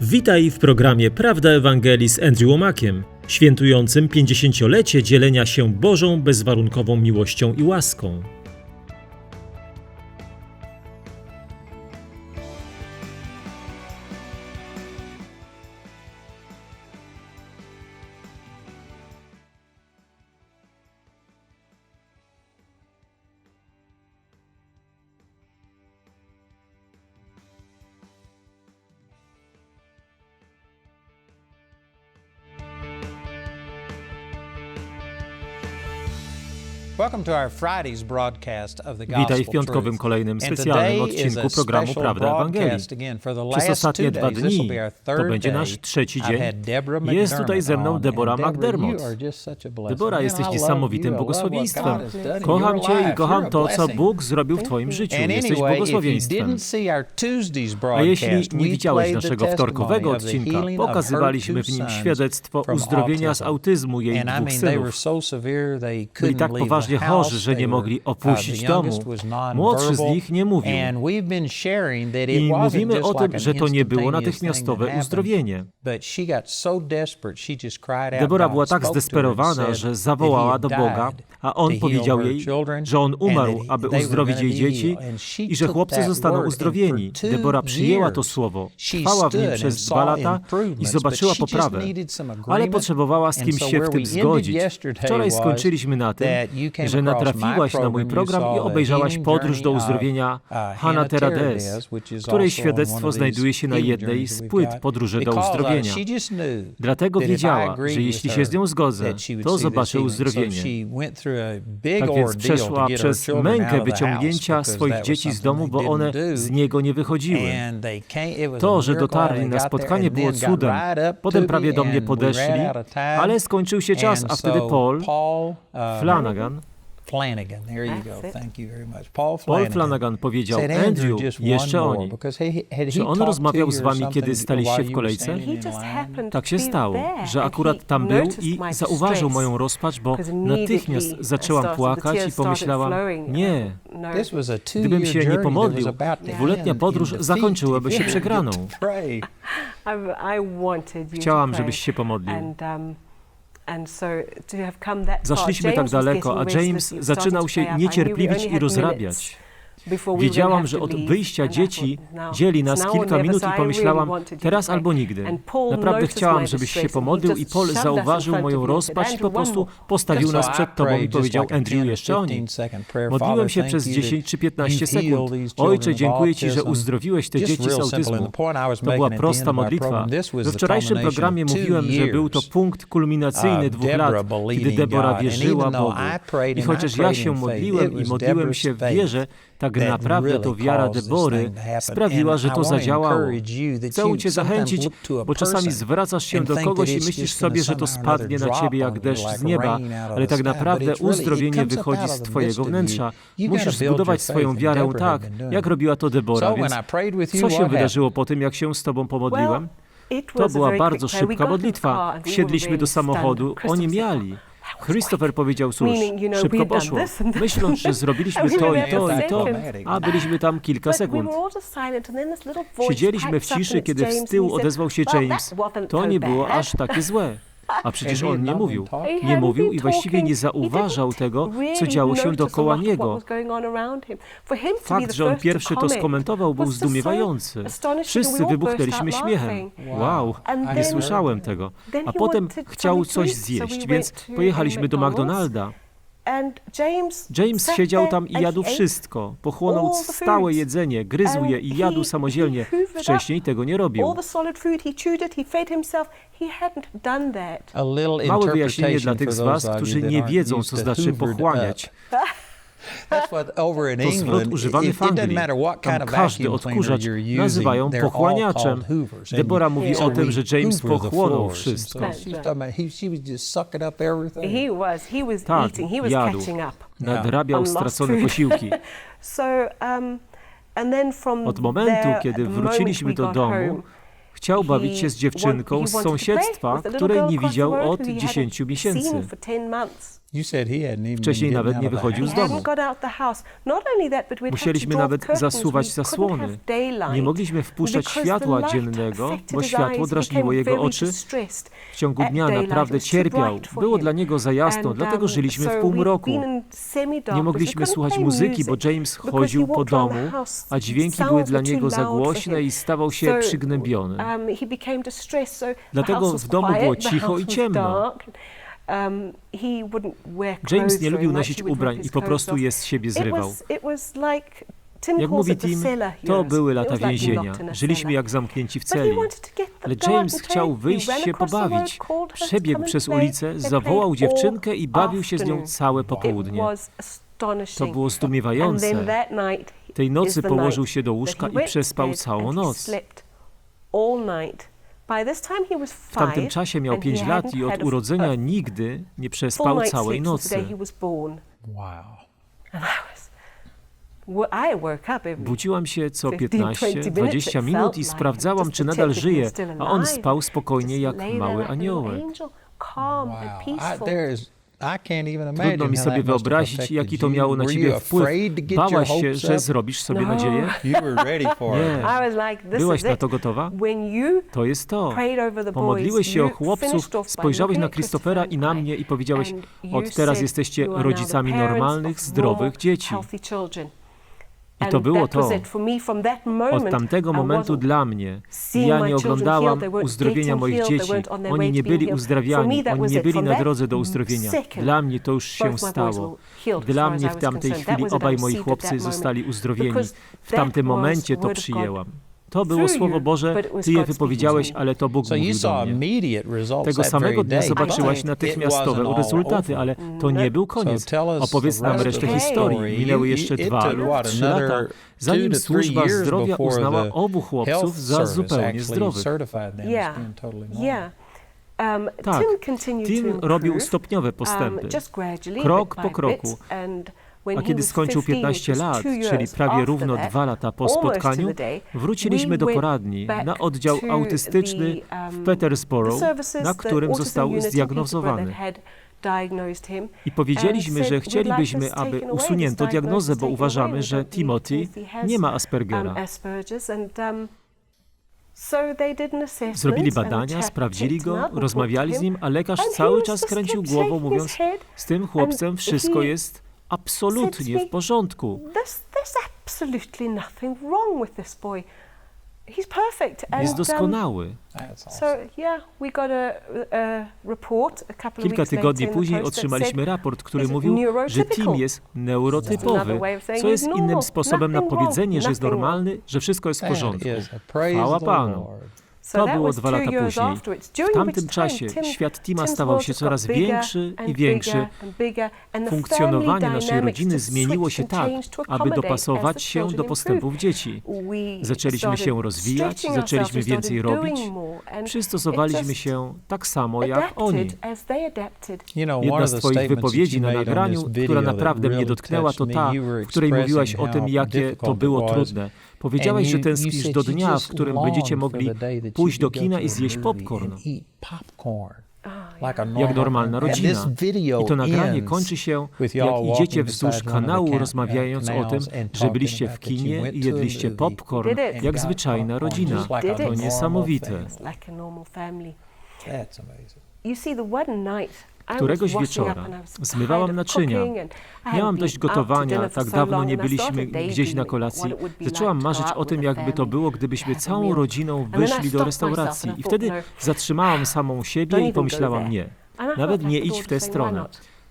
Witaj w programie Prawda Ewangelii z Andrew Omakiem, świętującym 50-lecie dzielenia się Bożą bezwarunkową miłością i łaską. Witaj w piątkowym kolejnym specjalnym odcinku programu Prawda Ewangelii. Przez ostatnie dwa dni, to będzie nasz trzeci dzień, jest tutaj ze mną Debora McDermott. Debora, jesteś niesamowitym błogosławieństwem. Kocham Cię i kocham to, co Bóg zrobił w Twoim życiu. Jesteś błogosławieństwem. A jeśli nie widziałeś naszego wtorkowego odcinka, pokazywaliśmy w nim świadectwo uzdrowienia z autyzmu jej dwóch synów. Byli tak poważnie chorzy, starzy, że nie mogli opuścić domu. Młodszy z nich nie mówił. I mówimy o tym, że to nie było natychmiastowe uzdrowienie. Debora była tak zdesperowana, że zawołała do Boga, a on powiedział jej, że on umarł, aby uzdrowić jej dzieci i że chłopcy zostaną uzdrowieni. Debora przyjęła to słowo, trwała w nim przez dwa lata i zobaczyła poprawę, ale potrzebowała z kimś się w tym zgodzić. Wczoraj skończyliśmy na tym, że że natrafiłaś na mój program i obejrzałaś podróż do uzdrowienia Hanna Terades, której świadectwo znajduje się na jednej z płyt podróży do uzdrowienia. Dlatego wiedziała, że jeśli się z nią zgodzę, to zobaczę uzdrowienie. Tak więc przeszła przez mękę wyciągnięcia swoich dzieci z domu, bo one z niego nie wychodziły. To, że dotarli na spotkanie było cudem. Potem prawie do mnie podeszli, ale skończył się czas, a wtedy Paul Flanagan Flanagan. There you go. Thank you very much. Paul Flanagan, Paul Flanagan powiedział, Andrew, jeszcze oni. Czy on rozmawiał z wami, kiedy staliście w kolejce? Tak się stało, że akurat tam był i zauważył moją rozpacz, bo natychmiast zaczęłam płakać i pomyślałam, nie, gdybym się nie pomodlił, dwuletnia podróż zakończyłaby się przegraną. Chciałam, żebyś się pomodlił. Zaszliśmy tak daleko, a James zaczynał się niecierpliwić i rozrabiać. Wiedziałam, że od wyjścia dzieci dzieli nas kilka minut i pomyślałam, teraz albo nigdy. Naprawdę chciałam, żebyś się pomodlił i Paul zauważył moją rozpacz i po prostu postawił nas przed Tobą i powiedział, Andrew, jeszcze o nim. Modliłem się przez 10 czy 15 sekund. Ojcze, dziękuję Ci, że uzdrowiłeś te dzieci z autyzmu. To była prosta modlitwa. We wczorajszym programie mówiłem, że był to punkt kulminacyjny dwóch lat, kiedy Debora wierzyła Bogu. I chociaż ja się modliłem i modliłem się w wierze, tak naprawdę to wiara Debory sprawiła, że to zadziałało. Chcę Cię zachęcić, bo czasami zwracasz się do kogoś i myślisz sobie, że to spadnie na Ciebie jak deszcz z nieba, ale tak naprawdę uzdrowienie wychodzi z Twojego wnętrza. Musisz zbudować swoją wiarę tak, jak robiła to Debora. Więc co się wydarzyło po tym, jak się z Tobą pomodliłem? To była bardzo szybka modlitwa. Wsiedliśmy do samochodu, oni miali. Christopher powiedział, cóż, szybko poszło, myśląc, że zrobiliśmy to i to i to, a byliśmy tam kilka sekund. Siedzieliśmy w ciszy, kiedy z tyłu odezwał się James. To nie było aż takie złe. A przecież on nie mówił. Nie mówił i właściwie nie zauważał tego, co działo się dokoła niego. Fakt, że on pierwszy to skomentował, był zdumiewający. Wszyscy wybuchnęliśmy śmiechem. Wow, nie słyszałem tego. A potem chciał coś zjeść, więc pojechaliśmy do McDonalda. James siedział tam i jadł wszystko. Pochłonął stałe jedzenie, gryzł je i jadł samodzielnie. Wcześniej tego nie robił. Małe wyjaśnienie dla tych z Was, którzy nie wiedzą, co znaczy pochłaniać. To zwrot używany w Anglii. Tam każdy odkurzacz nazywają pochłaniaczem. Debora mówi o tym, że James pochłonął wszystko. Tak, jadł. Nadrabiał stracone posiłki. Od momentu, kiedy wróciliśmy do domu, Chciał bawić się z dziewczynką z sąsiedztwa, której nie widział od 10 miesięcy. Wcześniej nawet nie wychodził z domu. Musieliśmy nawet zasuwać zasłony. Nie mogliśmy wpuszczać światła dziennego, bo światło drażniło jego oczy. W ciągu dnia naprawdę cierpiał. Było dla niego za jasno, dlatego żyliśmy w półmroku. Nie mogliśmy słuchać muzyki, bo James chodził po domu, a dźwięki były dla niego za głośne i stawał się przygnębiony. Dlatego w domu było cicho i ciemno. James nie lubił nosić ubrań i po prostu je z siebie zrywał. Jak mówi Tim, to były lata więzienia. Żyliśmy jak zamknięci w celi. Ale James chciał wyjść się pobawić. Przebiegł przez ulicę, zawołał dziewczynkę i bawił się z nią całe popołudnie. To było zdumiewające. Tej nocy położył się do łóżka i przespał całą noc. W tamtym czasie miał 5 lat i od urodzenia nigdy nie przespał całej nocy. Wow. Budziłam się co 15-20 minut i sprawdzałam, czy nadal żyje, a on spał spokojnie jak mały aniołek. Wow. Trudno mi sobie wyobrazić, jaki to miało na ciebie wpływ. Bałaś się, że zrobisz sobie nadzieję? Nie. Byłaś na to gotowa? To jest to. Pomodliłeś się o chłopców, spojrzałeś na Christophera i na mnie i powiedziałeś, od teraz jesteście rodzicami normalnych, zdrowych dzieci. I to było to. Od tamtego momentu dla mnie. Ja nie oglądałam uzdrowienia moich dzieci. Oni nie byli uzdrawiani. Oni nie byli na drodze do uzdrowienia. Dla mnie to już się stało. Dla mnie w tamtej chwili obaj moi chłopcy zostali uzdrowieni. W tamtym momencie to przyjęłam. To było Słowo Boże, Ty je wypowiedziałeś, ale to Bóg mówił do mnie. Tego samego dnia zobaczyłaś natychmiastowe rezultaty, ale to nie był koniec. Opowiedz nam resztę historii. Minęły jeszcze dwa lub trzy lata, zanim służba zdrowia uznała obu chłopców za zupełnie zdrowych. Tak, Tim robił stopniowe postępy, krok po kroku, a kiedy skończył 15 lat, czyli prawie równo dwa lata po spotkaniu, wróciliśmy do poradni na oddział autystyczny w Petersboro, na którym został zdiagnozowany. I powiedzieliśmy, że chcielibyśmy, aby usunięto diagnozę, bo uważamy, że Timothy nie ma Aspergera. Zrobili badania, sprawdzili go, rozmawiali z nim, a lekarz cały czas kręcił głową, mówiąc: Z tym chłopcem wszystko jest absolutnie w porządku. Jest doskonały. Kilka tygodni później otrzymaliśmy raport, który mówił, że Tim jest neurotypowy, co jest innym sposobem na powiedzenie, że jest normalny, że wszystko jest w porządku. Chwała Panu. To było dwa lata później. W tamtym czasie świat Tima stawał się coraz większy i większy. Funkcjonowanie naszej rodziny zmieniło się tak, aby dopasować się do postępów dzieci. Zaczęliśmy się rozwijać, zaczęliśmy więcej robić. Przystosowaliśmy się tak samo jak oni. Jedna z Twoich wypowiedzi na nagraniu, która naprawdę mnie dotknęła, to ta, w której mówiłaś o tym, jakie to było trudne Powiedziałeś, że tęsknisz do dnia, w którym będziecie mogli pójść do kina i zjeść popcorn. Jak normalna rodzina. I to nagranie kończy się, jak idziecie wzdłuż kanału, rozmawiając o tym, że byliście w kinie i jedliście popcorn, jak zwyczajna rodzina. To niesamowite. Któregoś wieczora zmywałam naczynia. Miałam dość gotowania, tak dawno nie byliśmy gdzieś na kolacji. Zaczęłam marzyć o tym, jakby to było, gdybyśmy całą rodziną wyszli do restauracji. I wtedy zatrzymałam samą siebie i pomyślałam, nie, nawet nie idź w tę stronę.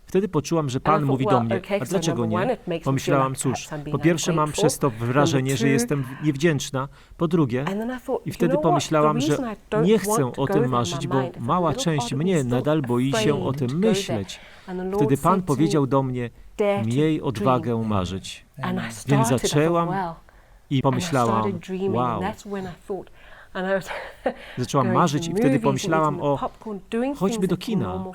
Wtedy poczułam, że Pan mówi do mnie, a dlaczego nie? Pomyślałam, cóż, po pierwsze mam przez to wrażenie, że jestem niewdzięczna, po drugie, i wtedy pomyślałam, że nie chcę o tym marzyć, bo mała część mnie nadal boi się o tym myśleć. Wtedy Pan powiedział do mnie, miej odwagę marzyć. Więc zaczęłam i pomyślałam, wow, Zaczęłam marzyć i wtedy pomyślałam o chodźmy do kina.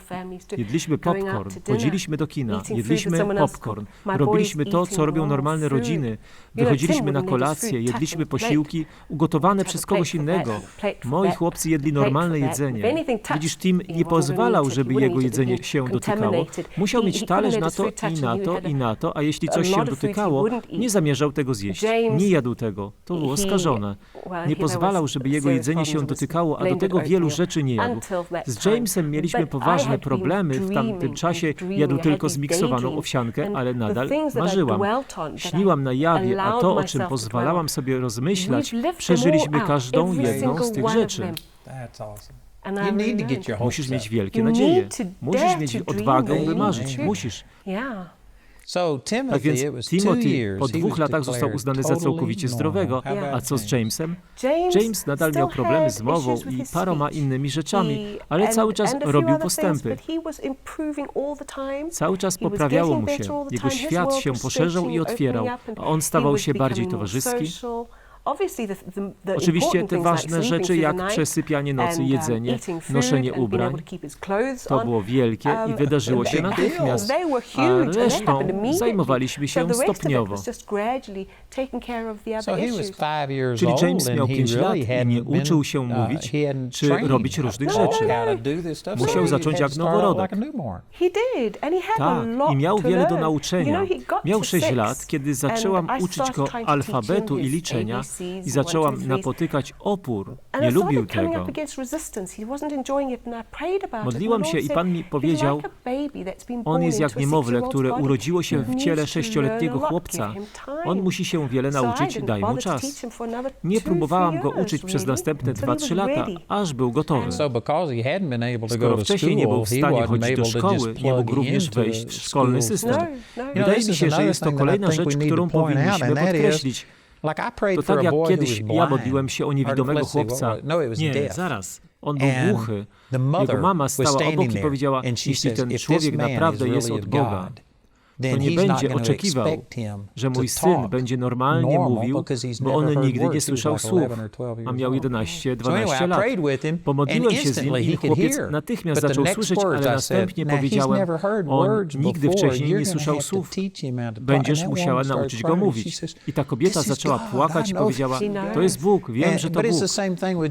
Jedliśmy popcorn, chodziliśmy do kina, jedliśmy popcorn, robiliśmy to, co robią normalne rodziny. Wychodziliśmy na kolację, jedliśmy posiłki ugotowane przez kogoś innego. Moi chłopcy jedli normalne jedzenie. Widzisz, Tim nie pozwalał, żeby jego jedzenie się dotykało. Musiał mieć talerz na to i na to i na to, a jeśli coś się dotykało, nie zamierzał tego zjeść. Nie jadł tego. To było skażone. Nie pozwalał, żeby jego jedzenie się dotykało, a do tego wielu rzeczy nie jadł. Z Jamesem mieliśmy poważne problemy w tamtym czasie. Jadł tylko zmiksowaną owsiankę, ale nadal marzyłam. Śniłam na jawie, a to, o czym pozwalałam sobie rozmyślać, przeżyliśmy każdą jedną z tych rzeczy. Musisz mieć wielkie nadzieje. Musisz mieć odwagę, by marzyć. Musisz. Tak więc Timothy po dwóch latach został uznany za całkowicie zdrowego. A co z Jamesem? James nadal miał problemy z mową i paroma innymi rzeczami, ale cały czas robił postępy. Cały czas poprawiało mu się. Jego świat się poszerzał i otwierał, a on stawał się bardziej towarzyski. Oczywiście te ważne rzeczy jak przesypianie nocy, jedzenie, noszenie ubrań, to było wielkie i wydarzyło się natychmiast, a resztą zajmowaliśmy się stopniowo. Czyli James miał 5 lat i nie uczył się mówić czy robić różnych rzeczy. Musiał zacząć jak noworodek. Tak, i miał wiele do nauczenia. Miał 6 lat, kiedy zaczęłam uczyć go alfabetu i liczenia, i zaczęłam napotykać opór. Nie lubił tego. Modliłam się i Pan mi powiedział, on jest jak niemowlę, które urodziło się w ciele sześcioletniego chłopca. On musi się wiele nauczyć, daj mu czas. Nie próbowałam go uczyć przez następne 2-3 lata, aż był gotowy. Skoro wcześniej nie był w stanie chodzić do szkoły, nie mógł również wejść w szkolny system. Wydaje mi się, że jest to kolejna rzecz, którą powinniśmy podkreślić. To tak jak kiedyś ja modliłem się o niewidomego chłopca. Nie, zaraz. On był głuchy. Jego mama stała obok i powiedziała, jeśli ten człowiek naprawdę jest od Boga, to nie będzie oczekiwał, że mój syn będzie normalnie mówił, bo on nigdy nie słyszał słów, a miał 11-12 lat. Pomodliłem się z nim i chłopiec natychmiast zaczął słyszeć, ale następnie powiedziałem, on nigdy wcześniej nie słyszał słów, będziesz musiała nauczyć go mówić. I ta kobieta zaczęła płakać i powiedziała, to jest Bóg, wiem, że to Bóg.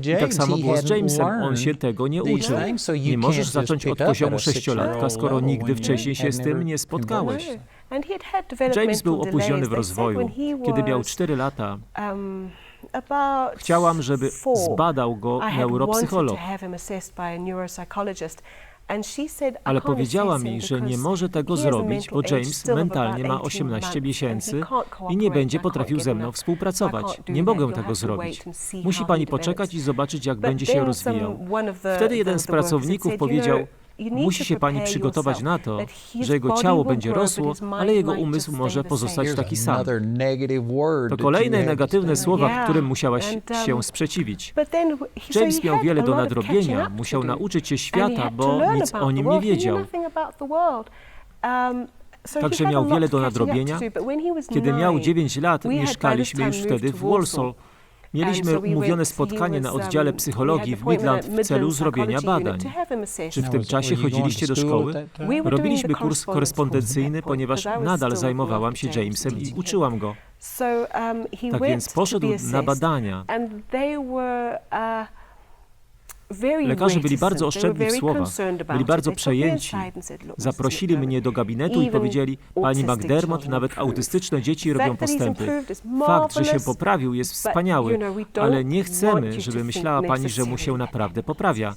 I tak samo było z Jamesem, on się tego nie uczył. Nie możesz zacząć od poziomu sześciolatka, skoro nigdy wcześniej się z tym nie spotkałeś. James był opóźniony w rozwoju. Kiedy miał 4 lata, chciałam, żeby zbadał go neuropsycholog. Ale powiedziała mi, że nie może tego zrobić, bo James mentalnie ma 18 miesięcy i nie będzie potrafił ze mną współpracować. Nie mogę tego zrobić. Musi pani poczekać i zobaczyć, jak będzie się rozwijał. Wtedy jeden z pracowników powiedział, Musi się pani przygotować na to, że jego ciało będzie rosło, ale jego umysł może pozostać taki sam. To kolejne negatywne słowa, którym musiałaś się sprzeciwić. James miał wiele do nadrobienia, musiał nauczyć się świata, bo nic o nim nie wiedział. Także miał wiele do nadrobienia. Kiedy miał 9 lat, mieszkaliśmy już wtedy w Walsall. Mieliśmy umówione spotkanie na oddziale psychologii w Midland w celu zrobienia badań. Czy w tym czasie chodziliście do szkoły? Robiliśmy kurs korespondencyjny, ponieważ nadal zajmowałam się Jamesem i uczyłam go. Tak więc poszedł na badania. Lekarze byli bardzo oszczędni w słowach, byli bardzo przejęci. Zaprosili mnie do gabinetu i powiedzieli, pani McDermott, nawet autystyczne dzieci robią postępy. Fakt, że się poprawił jest wspaniały, ale nie chcemy, żeby myślała pani, że mu się naprawdę poprawia.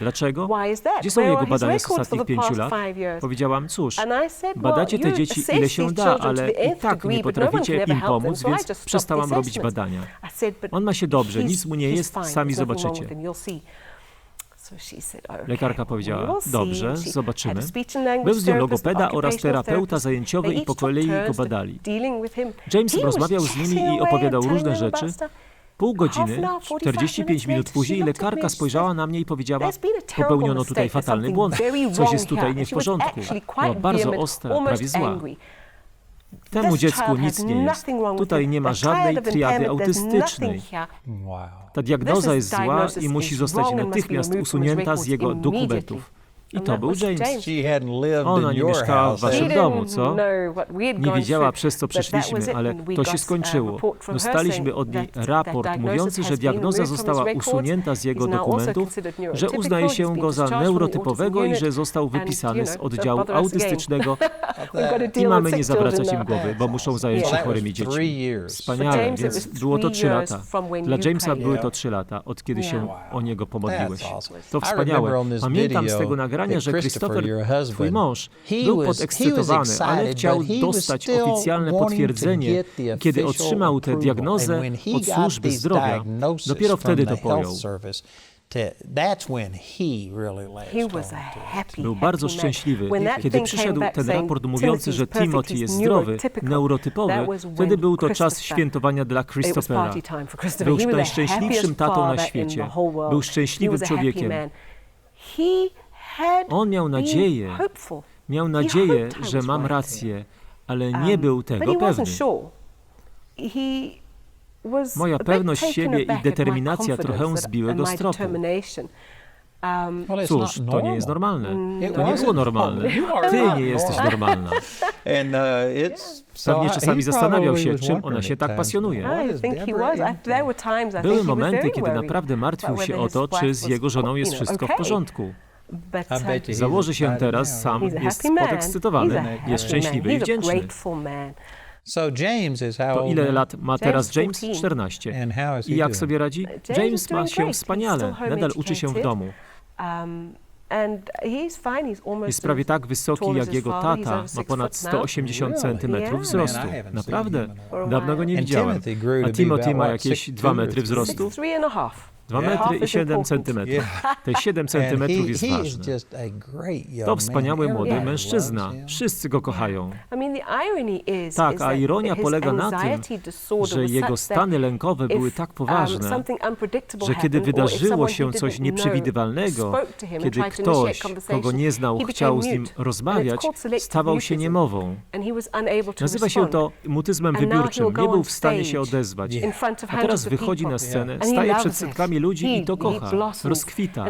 Dlaczego? Why is that? Gdzie są Where jego are his badania z records for ostatnich the pięciu past lat? five years? Powiedziałam, cóż, And I said, well, badacie te dzieci ile się da, ale i tak nie no potraficie im pomóc, więc przestałam robić badania. On ma się dobrze, nic mu nie jest, sami zobaczycie. Lekarka powiedziała, dobrze, zobaczymy. Był z nią logopeda oraz terapeuta zajęciowy i po kolei go badali. James rozmawiał z nimi i opowiadał różne rzeczy. Pół godziny, 45 minut później lekarka spojrzała na mnie i powiedziała popełniono tutaj fatalny błąd, coś jest tutaj nie w porządku. Była bardzo ostra, prawie zła. Temu dziecku nic nie jest. Tutaj nie ma żadnej triady autystycznej. Ta diagnoza jest zła i musi zostać natychmiast usunięta z jego dokumentów. I to był James. Ona nie mieszkała w waszym domu, co? Nie wiedziała przez co przeszliśmy, ale to się skończyło. Dostaliśmy od niej raport mówiący, że diagnoza została usunięta z jego dokumentów, że uznaje się go za neurotypowego i że został wypisany z oddziału autystycznego i mamy nie zawracać im głowy, bo muszą zająć się chorymi dziećmi. Wspaniale, więc było to trzy lata. Dla Jamesa były to trzy lata, od kiedy się o niego pomodliłeś. To wspaniałe. Pamiętam z tego nagrania, nagrania, że Christopher, twój mąż, był podekscytowany, ale chciał dostać oficjalne potwierdzenie. Kiedy otrzymał tę diagnozę od służby zdrowia, dopiero wtedy to pojął. Był bardzo szczęśliwy. Kiedy przyszedł ten raport mówiący, że Timothy jest zdrowy, neurotypowy, wtedy był to czas świętowania dla Christophera. Był najszczęśliwszym tatą na świecie. Był szczęśliwym człowiekiem. On miał nadzieję, miał nadzieję, że mam rację, ale nie był tego pewny. Moja pewność siebie i determinacja trochę zbiły go z tropu. Cóż, to nie jest normalne. To nie było normalne. Ty nie jesteś normalna. Pewnie czasami zastanawiał się, czym ona się tak pasjonuje. Były momenty, kiedy naprawdę martwił się o to, czy z jego żoną jest wszystko w porządku. Założy się teraz sam, jest podekscytowany, jest szczęśliwy i wdzięczny. To ile lat ma teraz James? 14. I jak sobie radzi? James ma się wspaniale, nadal uczy się w domu. Jest prawie tak wysoki jak jego tata, ma ponad 180 cm wzrostu. Naprawdę? Dawno go nie widziałem. A Timothy ma jakieś 2 metry wzrostu? 2 metry i 7 centymetrów. Te 7 centymetrów jest ważne. To wspaniały młody mężczyzna. Wszyscy go kochają. Tak, a ironia polega na tym, że jego stany lękowe były tak poważne, że kiedy wydarzyło się coś nieprzewidywalnego, kiedy ktoś, kogo nie znał, chciał z nim rozmawiać, stawał się niemową. Nazywa się to mutyzmem wybiórczym. Nie był w stanie się odezwać. A teraz wychodzi na scenę, staje przed setkami ludzi i to kocha, rozkwita.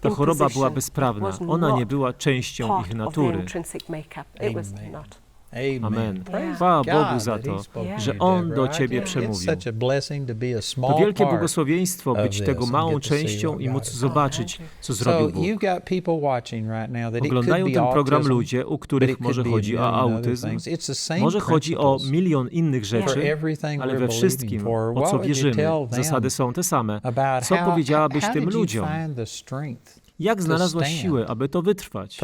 Ta choroba była bezprawna. Ona nie była częścią ich natury. Amen. Amen. Chwała Bogu za to, że On do Ciebie przemówił. To wielkie błogosławieństwo być tego małą częścią i móc zobaczyć, co zrobił Bóg. Oglądają ten program ludzie, u których może chodzi o autyzm, może chodzi o milion innych rzeczy, ale we wszystkim, o co wierzymy, zasady są te same. Co powiedziałabyś tym ludziom? jak znalazła siłę, aby to wytrwać.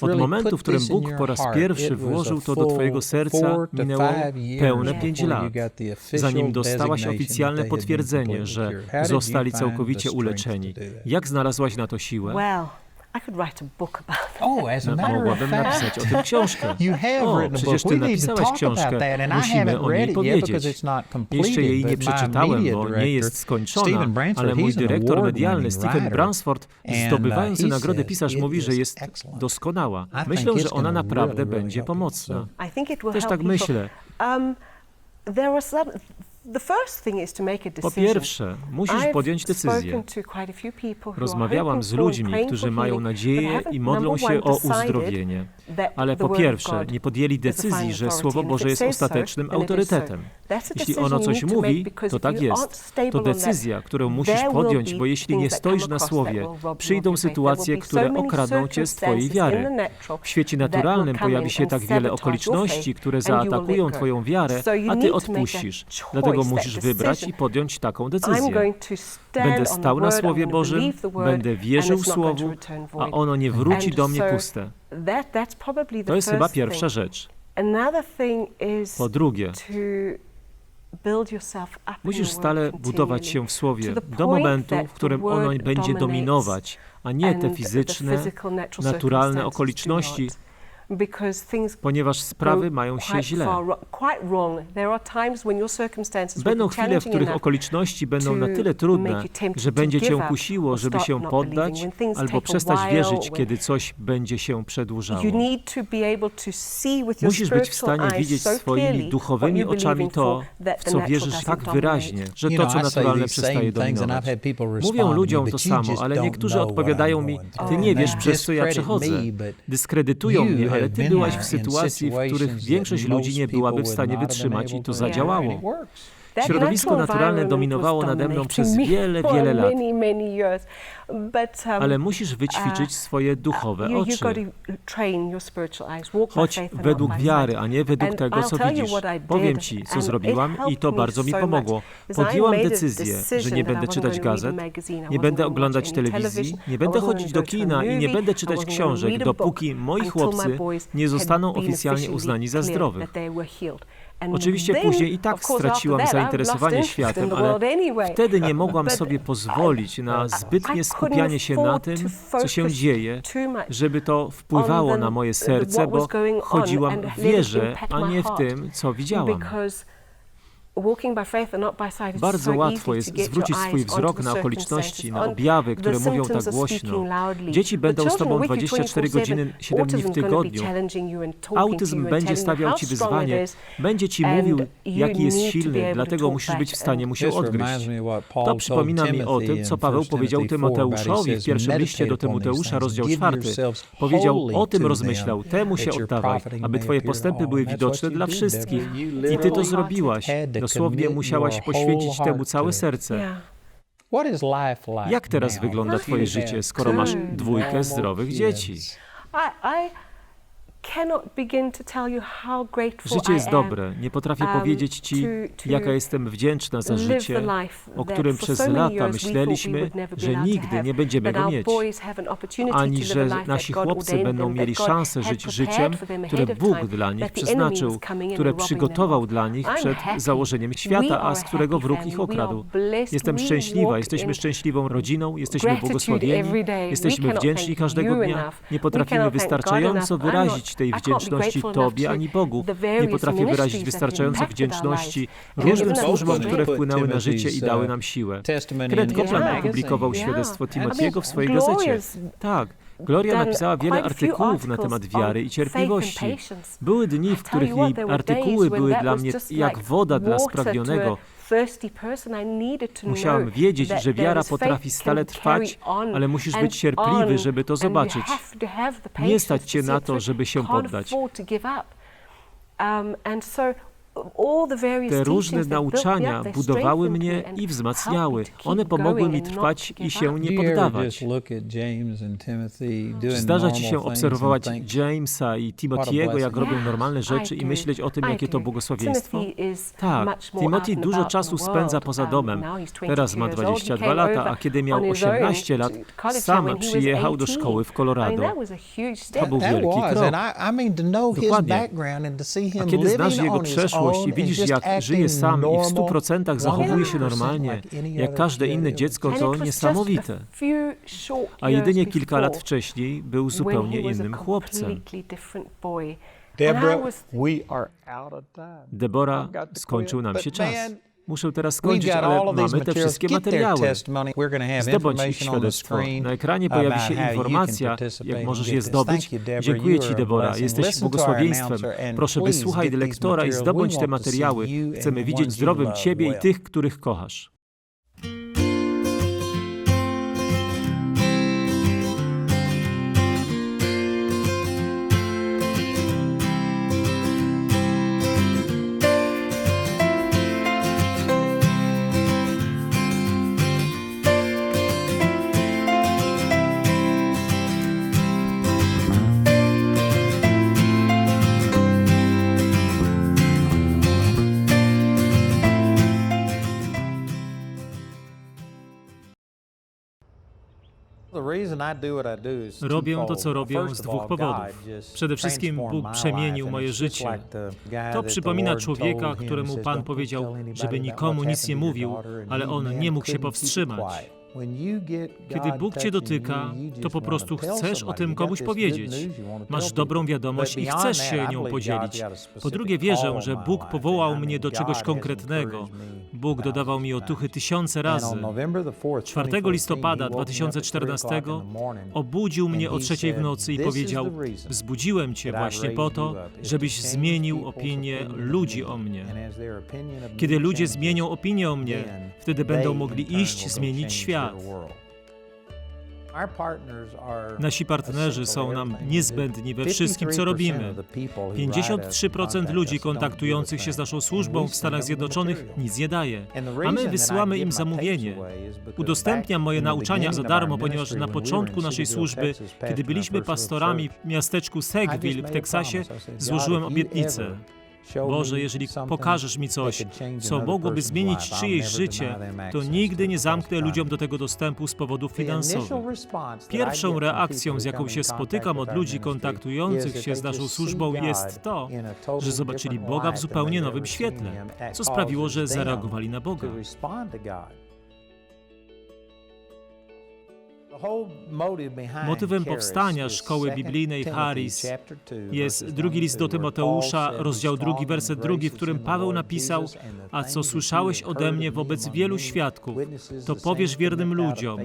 Od momentu, w którym Bóg po raz pierwszy włożył to do Twojego serca, minęło pełne pięć lat, zanim dostałaś oficjalne potwierdzenie, że zostali całkowicie uleczeni. Jak znalazłaś na to siłę? I could write a book about oh, that. Oh, as a no, matter of fact, you have o, written a book. We need to talk książkę. about that, and Musimy I haven't read it yet because it's not completed. Jeszcze jej nie przeczytałem, bo nie jest skończona, ale mój dyrektor medialny Stephen Bransford, uh, zdobywający nagrodę pisarz, mówi, że jest doskonała. Myślę, że ona naprawdę będzie pomocna. Też tak myślę. Um, po pierwsze, musisz podjąć decyzję. Rozmawiałam z ludźmi, którzy mają nadzieję i modlą się o uzdrowienie, ale po pierwsze, nie podjęli decyzji, że Słowo Boże jest ostatecznym autorytetem. Jeśli ono coś mówi, to tak jest. To tak decyzja, którą musisz podjąć, bo jeśli nie stoisz na Słowie, przyjdą sytuacje, które okradną cię z Twojej wiary. W świecie naturalnym pojawi się tak wiele okoliczności, które zaatakują Twoją wiarę, a Ty odpuścisz. Dlatego którego musisz wybrać i podjąć taką decyzję. Będę stał na Słowie Bożym, będę wierzył Słowu, a ono nie wróci do mnie puste. To jest chyba pierwsza rzecz. Po drugie, Musisz stale budować się w Słowie do momentu, w którym ono będzie dominować, a nie te fizyczne, naturalne okoliczności, ponieważ sprawy mają się źle. Będą chwile, w których okoliczności będą na tyle trudne, że będzie cię kusiło, żeby się poddać albo przestać wierzyć, kiedy coś będzie się przedłużało. Musisz być w stanie widzieć swoimi duchowymi oczami to, w co wierzysz tak wyraźnie, że to, co naturalne, przestaje dominować. Mówią ludziom to samo, ale niektórzy odpowiadają mi, ty nie wiesz, przez co ja przechodzę. Dyskredytują mnie, ale ty byłaś w sytuacji, w których większość ludzi nie byłaby w stanie wytrzymać i to zadziałało. Środowisko naturalne dominowało nade mną przez wiele, wiele lat. Ale musisz wyćwiczyć swoje duchowe oczy. Chodź według wiary, a nie według tego, co widzisz. Powiem ci, co zrobiłam i to bardzo mi pomogło. Podjęłam decyzję, że nie będę czytać gazet, nie będę oglądać telewizji, nie będę chodzić do kina i nie będę czytać książek, dopóki moi chłopcy nie zostaną oficjalnie uznani za zdrowych. Oczywiście później i tak straciłam zainteresowanie światem, ale wtedy nie mogłam sobie pozwolić na zbytnie skupianie się na tym, co się dzieje, żeby to wpływało na moje serce, bo chodziłam w wierze, a nie w tym, co widziałam. Bardzo łatwo jest zwrócić swój wzrok na okoliczności, na objawy, które mówią tak głośno. Dzieci będą z tobą 24 godziny, 7 dni w tygodniu. Autyzm będzie stawiał ci wyzwanie, będzie ci mówił, jaki jest silny, dlatego musisz być w stanie mu się odgryźć. To przypomina mi o tym, co Paweł powiedział Tymoteuszowi w pierwszym liście do Tymoteusza, rozdział 4. Powiedział, o tym rozmyślał, temu się oddawaj, aby twoje postępy były widoczne dla wszystkich. I ty to zrobiłaś. Dosłownie musiałaś poświęcić temu całe serce. Jak teraz wygląda Twoje życie, skoro masz dwójkę zdrowych dzieci? Życie jest dobre. Nie potrafię powiedzieć Ci, jaka jestem wdzięczna za życie, o którym przez lata myśleliśmy, że nigdy nie będziemy go mieć, ani że nasi chłopcy będą mieli szansę żyć życiem, które Bóg dla nich przeznaczył, które przygotował dla nich przed założeniem świata, a z którego wróg ich okradł. Jestem szczęśliwa, jesteśmy szczęśliwą rodziną, jesteśmy błogosławieni, jesteśmy wdzięczni każdego dnia. Nie potrafimy wystarczająco wyrazić tej wdzięczności Tobie ani Bogu. Nie potrafię wyrazić wystarczająco wdzięczności różnym służbom, które wpłynęły na życie i dały nam siłę. Kenneth Copeland opublikował świadectwo Timothy'ego w swojej gazecie. Tak. Gloria napisała wiele artykułów na temat wiary i cierpliwości. Były dni, w których jej artykuły były dla mnie jak woda dla spragnionego. Musiałam wiedzieć, że wiara potrafi stale trwać, ale musisz być cierpliwy, żeby to zobaczyć. Nie stać cię na to, żeby się poddać. Te różne nauczania budowały mnie i wzmacniały. One pomogły mi trwać i się nie poddawać. Zdarza ci się obserwować Jamesa i Timothy'ego, jak robią normalne rzeczy i myśleć o tym, jakie to błogosławieństwo? Tak, Timothy dużo czasu spędza poza domem. Teraz ma 22 lata, a kiedy miał 18 lat, sam przyjechał do szkoły w Colorado. To był wielki krok. Dokładnie. A kiedy znasz jego przeszłość, i widzisz, jak żyje sam i w 100% zachowuje się normalnie, jak każde inne dziecko, to niesamowite. A jedynie kilka lat wcześniej był zupełnie innym chłopcem. Deborah, skończył nam się czas. Muszę teraz skończyć, ale mamy te wszystkie materiały. Zdobądź ich świadectwo. Na ekranie pojawi się informacja, jak możesz je zdobyć. Dziękuję Ci, Debora. Jesteś błogosławieństwem. Proszę, wysłuchaj lektora i zdobądź te materiały. Chcemy widzieć zdrowym Ciebie i tych, których kochasz. Robię to, co robię z dwóch powodów. Przede wszystkim Bóg przemienił moje życie. To przypomina człowieka, któremu Pan "Don't powiedział, żeby nikomu nic nie mówił, daughter," and ale on nie mógł się powstrzymać. Kiedy Bóg cię dotyka, to po prostu chcesz o tym komuś powiedzieć. Masz dobrą wiadomość i chcesz się nią podzielić. Po drugie, wierzę, że Bóg powołał mnie do czegoś konkretnego. Bóg dodawał mi otuchy tysiące razy. 4 listopada 2014 obudził mnie o trzeciej w nocy i powiedział: Wzbudziłem cię właśnie po to, żebyś zmienił opinię ludzi o mnie. Kiedy ludzie zmienią opinię o mnie, wtedy będą mogli iść zmienić świat. Nasi partnerzy są nam niezbędni we wszystkim, co robimy. 53% ludzi kontaktujących się z naszą służbą w Stanach Zjednoczonych nic nie daje, a my wysyłamy im zamówienie. Udostępniam moje nauczania za darmo, ponieważ na początku naszej służby, kiedy byliśmy pastorami w miasteczku Sackville w Teksasie, złożyłem obietnicę. Boże, jeżeli pokażesz mi coś, co mogłoby zmienić czyjeś życie, to nigdy nie zamknę ludziom do tego dostępu z powodów finansowych. Pierwszą reakcją, z jaką się spotykam od ludzi kontaktujących się z naszą służbą, jest to, że zobaczyli Boga w zupełnie nowym świetle, co sprawiło, że zareagowali na Boga. Motywem powstania szkoły biblijnej Harris jest drugi list do Tymoteusza, rozdział drugi, werset drugi, w którym Paweł napisał, A co słyszałeś ode mnie wobec wielu świadków, to powiesz wiernym ludziom,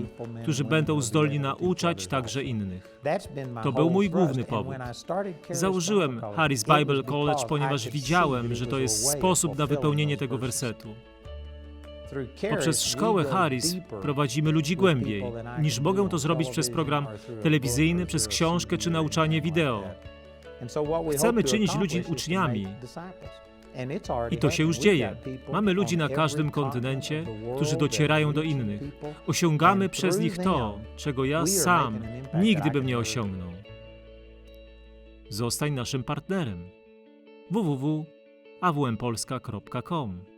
którzy będą zdolni nauczać także innych. To był mój główny powód. Założyłem Harris Bible College, ponieważ widziałem, że to jest sposób na wypełnienie tego wersetu. Poprzez szkołę Harris prowadzimy ludzi głębiej, niż mogę to zrobić przez program telewizyjny, przez książkę czy nauczanie wideo. Chcemy czynić ludzi uczniami. I to się już dzieje. Mamy ludzi na każdym kontynencie, którzy docierają do innych. Osiągamy przez nich to, czego ja sam nigdy bym nie osiągnął. Zostań naszym partnerem. www.awmpolska.com